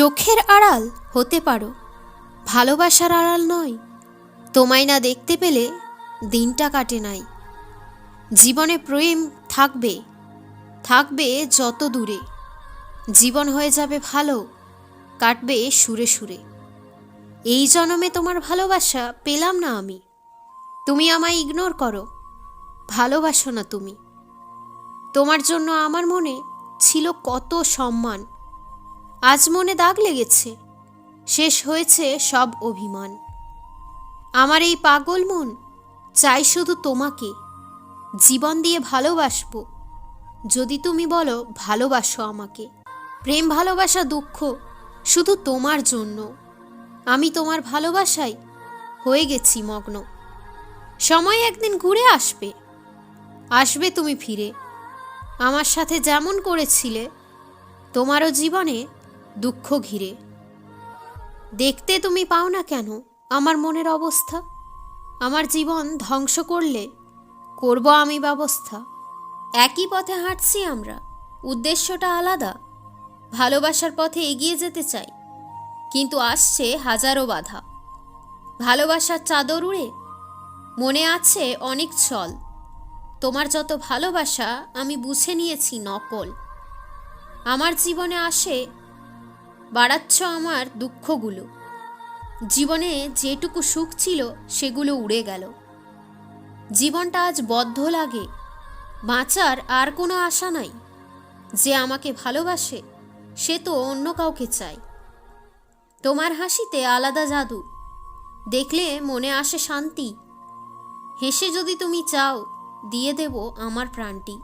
চোখের আড়াল হতে পারো। ভালোবাসার আড়াল নয়। তোমায় না দেখতে পেলে দিনটা কাটে নাই। জীবনে প্রেম থাকবে থাকবে যত দূরে। জীবন হয়ে যাবে ভালো, কাটবে সুরে সুরে। এই জন্মে তোমার ভালোবাসা পেলাম না আমি। তুমি আমায় ইগনোর করো। ভালোবাসো না তুমি। তোমার জন্য আমার মনে ছিল কত সম্মান। আজ মনে দাগ লেগেছে। শেষ হয়েছে সব অভিমান। আমার এই পাগল মন, চাই শুধু তোমাকে। জীবন দিয়ে ভালোবাসব। যদি তুমি বলো, ভালোবাসো আমাকে। প্রেম, ভালোবাসা, দুঃখ শুধু তোমার জন্য। আমি তোমার ভালোবাসায় হয়ে গেছি মগ্ন। সময় একদিন ঘুরে আসবে। আসবে তুমি ফিরে। আমার সাথে যেমন করেছিলে, তোমারও জীবনে দুঃখ ঘিরে। দেখতে তুমি পাও না কেন আমার মনের অবস্থা? আমার জীবন ধ্বংস করলে করব আমি ব্যবস্থা। একই পথে হাঁটছি আমরা, উদ্দেশ্যটা আলাদা। ভালোবাসার পথে এগিয়ে যেতে চাই, কিন্তু আসছে হাজারো বাধা। ভালোবাসার চাদর উড়ে মনে আছে অনেক ছল। তোমার যত ভালোবাসা আমি বুঝে নিয়েছি নকল। আমার জীবনে আসে বাড়াচ্ছ আমার দুঃখগুলো। জীবনে যেটুকু সুখ ছিল, সেগুলো উড়ে গেল। জীবনটা আজ বদ্ধ লাগে। বাঁচার আর কোনো আশা নাই। যে আমাকে ভালোবাসে, সে তো অন্য কাউকে চায়। তোমার হাসিতে আলাদা জাদু। দেখলে মনে আসে শান্তি। হেসে যদি তুমি চাও, দিয়ে দেব আমার প্রাণটি।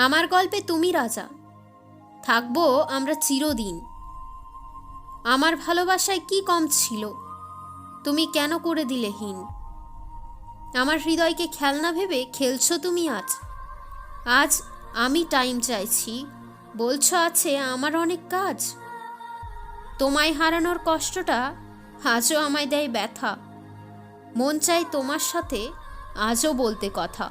আমার গল্পে তুমি রাজা। থাকব আমরা চিরদিন। আমার ভালোবাসায় কি কম ছিল? তুমি কেন করে দিলে হীন? আমার হৃদয়কে খেলনা ভেবে খেলছো তুমি আজ। আজ আমি টাইম চাইছি, বলছো আছে আমার অনেক কাজ। তোমায় হারানোর কষ্টটা আজও আমায় দেয় ব্যথা। মন চাই তোমার সাথে আজও বলতে কথা।